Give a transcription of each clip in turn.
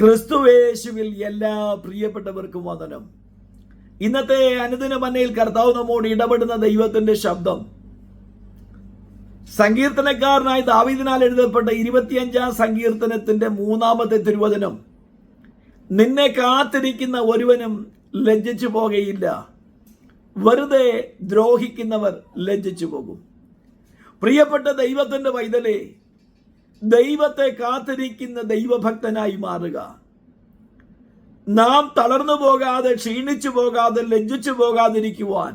ക്രിസ്തുവേശുവിൽ എല്ലാ പ്രിയപ്പെട്ടവർക്കും വന്ദനം. ഇന്നത്തെ അനുദിന മന്നയിൽ കർത്താവ് നമ്മോട് ഇടപെടുന്ന ദൈവത്തിന്റെ ശബ്ദം. സങ്കീർത്തനക്കാരനായി ദാവീദിനാൽ എഴുതപ്പെട്ട ഇരുപത്തിയഞ്ചാം സങ്കീർത്തനത്തിന്റെ മൂന്നാമത്തെ തിരുവചനം. നിന്നെ കാത്തിരിക്കുന്ന ഒരുവനും ലജ്ജിച്ചു പോകുകയില്ല വെറുതെ ദ്രോഹിക്കുന്നവർ ലജ്ജിച്ചു പോകും. പ്രിയപ്പെട്ട ദൈവത്തിന്റെ പൈതലേ ദൈവത്തെ കാത്തിരിക്കുന്ന ദൈവഭക്തനായി മാറുക. നാം തളർന്നു പോകാതെ ക്ഷീണിച്ചു പോകാതെ ലജ്ജിച്ചു പോകാതിരിക്കുവാൻ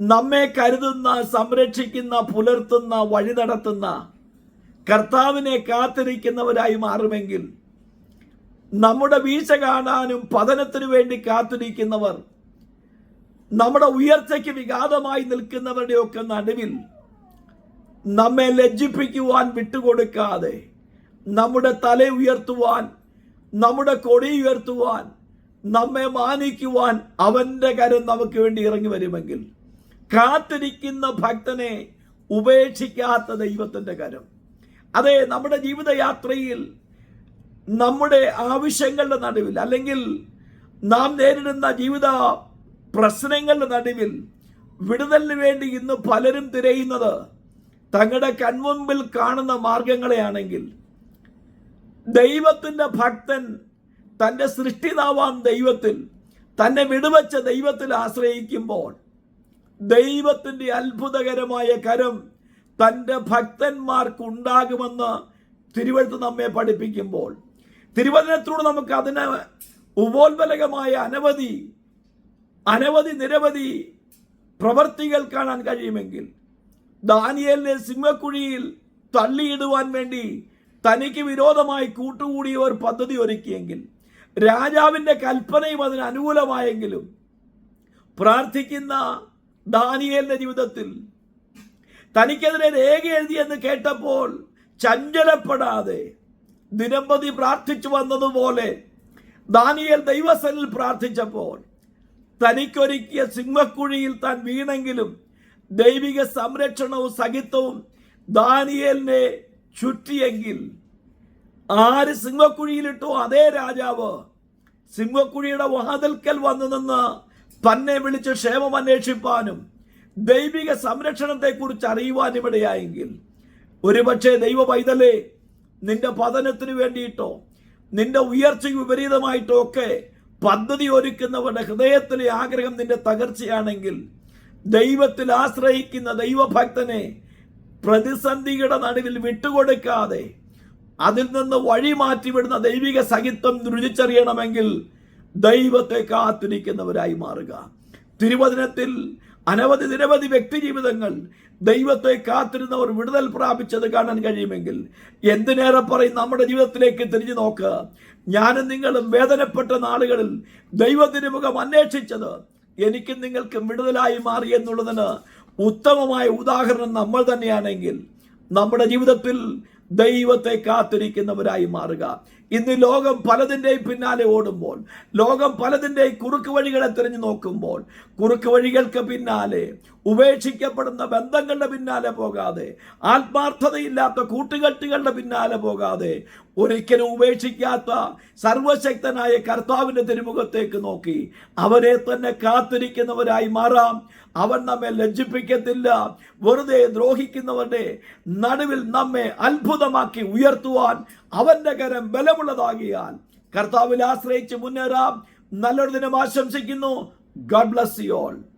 നമ്മെ കരുതുന്ന സംരക്ഷിക്കുന്ന പുലർത്തുന്ന വഴി നടത്തുന്ന കർത്താവിനെ കാത്തിരിക്കുന്നവരായി മാറുമെങ്കിൽ നമ്മുടെ വീഴ്ച കാണാനും പതനത്തിനു വേണ്ടി കാത്തിരിക്കുന്നവർ നമ്മുടെ ഉയർച്ചയ്ക്ക് വിഘാതമായി നിൽക്കുന്നവരുടെയൊക്കെ നടുവിൽ നമ്മെ ലജ്ജിപ്പിക്കുവാൻ വിട്ടുകൊടുക്കാതെ നമ്മുടെ തല ഉയർത്തുവാൻ നമ്മുടെ കൊടി ഉയർത്തുവാൻ നമ്മെ മാനിക്കുവാൻ അവന്റെ കരം നമുക്ക് വേണ്ടി ഇറങ്ങി വരുമെങ്കിൽ കാത്തിരിക്കുന്ന ഭക്തനെ ഉപേക്ഷിക്കാത്ത ദൈവത്തിന്റെ കരം. അതെ നമ്മുടെ ജീവിതയാത്രയിൽ നമ്മുടെ ആവശ്യങ്ങളുടെ നടുവിൽ അല്ലെങ്കിൽ നാം നേരിടുന്ന ജീവിത പ്രശ്നങ്ങളുടെ നടുവിൽ വിടുതലിന് വേണ്ടി ഇന്ന് പലരും തിരയുന്നത് തങ്ങളുടെ കൺമുമ്പിൽ കാണുന്ന മാർഗങ്ങളെയാണെങ്കിൽ ദൈവത്തിന്റെ ഭക്തൻ തന്റെ സൃഷ്ടിതാവാം ദൈവത്തിൽ തന്നെ വിടുവച്ച ദൈവത്തിൽ ആശ്രയിക്കുമ്പോൾ ദൈവത്തിന്റെ അത്ഭുതകരമായ കരം തന്റെ ഭക്തന്മാർക്കുണ്ടാകുമെന്ന് തിരുവഴുത്ത് നമ്മെ പഠിപ്പിക്കുമ്പോൾ തിരുവചനത്തിലൂടെ നമുക്ക് അതിന് ഉപോത്ബലകമായ അനവധി അനവധി നിരവധി പ്രവർത്തികൾ കാണാൻ കഴിയുമെങ്കിൽ ദാനിയലിനെ സിംഹക്കുഴിയിൽ തള്ളിയിടുവാൻ വേണ്ടി തനിക്ക് വിരോധമായി കൂട്ടുകൂടിയവർ പദ്ധതി ഒരുക്കിയെങ്കിൽ രാജാവിന്റെ കൽപ്പനയും അതിന് അനുകൂലമായെങ്കിലും പ്രാർത്ഥിക്കുന്ന ദാനിയലിന്റെ ജീവിതത്തിൽ തനിക്കെതിരെ രേഖ എഴുതിയെന്ന് കേട്ടപ്പോൾ ചഞ്ചലപ്പെടാതെ ദിനംപതി പ്രാർത്ഥിച്ചു വന്നതുപോലെ ദാനിയൽ ദൈവസനിൽ പ്രാർത്ഥിച്ചപ്പോൾ തനിക്കൊരുക്കിയ സിംഹക്കുഴിയിൽ താൻ വീണെങ്കിലും ദൈവിക സംരക്ഷണവും സഹിത്വവും ദാനിയലിനെ ചുറ്റിയെങ്കിൽ ആര് സിംഹക്കുഴിയിലിട്ടോ അതേ രാജാവ് സിംഹക്കുഴിയുടെ വാതിൽക്കൽ വന്നു നിന്ന് തന്നെ വിളിച്ച് ക്ഷേമം അന്വേഷിപ്പാനും ദൈവിക സംരക്ഷണത്തെക്കുറിച്ച് അറിയുവാനും ഇവിടെയായെങ്കിൽ. ഒരുപക്ഷെ ദൈവ പൈതലേ നിന്റെ പതനത്തിന് വേണ്ടിയിട്ടോ നിന്റെ ഉയർച്ചയ്ക്ക് വിപരീതമായിട്ടോ ഒക്കെ പദ്ധതി ഒരുക്കുന്നവരുടെ ഹൃദയത്തിലെ ആഗ്രഹം നിന്റെ തകർച്ചയാണെങ്കിൽ ദൈവത്തിൽ ആശ്രയിക്കുന്ന ദൈവഭക്തനെ പ്രതിസന്ധിയുടെ നടുവിൽ വിട്ടുകൊടുക്കാതെ അതിൽ നിന്ന് വഴി മാറ്റിവിടുന്ന ദൈവിക സഹിത്വം രുചിച്ചറിയണമെങ്കിൽ ദൈവത്തെ കാത്തിരിക്കുന്നവരായി മാറുക. തിരുവചനത്തിൽ അനവധി നിരവധി വ്യക്തി ജീവിതങ്ങൾ ദൈവത്തെ കാത്തിരുന്നവർ വിടുതൽ പ്രാപിച്ചത് കാണാൻ കഴിയുമെങ്കിൽ എന്തിനേറെ പറയും നമ്മുടെ ജീവിതത്തിലേക്ക് തിരിഞ്ഞു നോക്കുക ഞാനും നിങ്ങളും വേദനപ്പെട്ട നാളുകളിൽ ദൈവത്തിന് മുഖം അന്വേഷിച്ചത് എനിക്കും നിങ്ങൾക്കും വിടുതലായി മാറി എന്നുള്ളതിന് ഉത്തമമായ ഉദാഹരണം നമ്മൾ തന്നെയാണെങ്കിൽ നമ്മുടെ ജീവിതത്തിൽ ദൈവത്തെ കാത്തിരിക്കുന്നവരായി മാറുക. ഇന്ന് ലോകം പലതിന്റെയും പിന്നാലെ ഓടുമ്പോൾ ലോകം പലതിന്റെയും കുറുക്ക് വഴികളെ തിരഞ്ഞു നോക്കുമ്പോൾ കുറുക്ക് വഴികൾക്ക് പിന്നാലെ ഉപേക്ഷിക്കപ്പെടുന്ന ബന്ധങ്ങളുടെ പിന്നാലെ പോകാതെ ആത്മാർത്ഥതയില്ലാത്ത കൂട്ടുകെട്ടുകളുടെ പിന്നാലെ പോകാതെ ഒരിക്കലും ഉപേക്ഷിക്കാത്ത സർവശക്തനായ കർത്താവിന്റെ തിരുമുഖത്തേക്ക് നോക്കി. അവരെ തന്നെ കാത്തിരിക്കുന്നവരായി മാറാം. അവൻ നമ്മെ ലജ്ജിപ്പിക്കത്തില്ല. വെറുതെ ദ്രോഹിക്കുന്നവരുടെ നടുവിൽ നമ്മെ അത്ഭുതമാക്കി ഉയർത്തുവാൻ അവന്റെ കരം ബലമുള്ളതാകിയാൽ കർത്താവിൽ ആശ്രയിച്ച് മുന്നേറാം. നല്ലൊരു ദിനം ആശംസിക്കുന്നു. Garh bless you all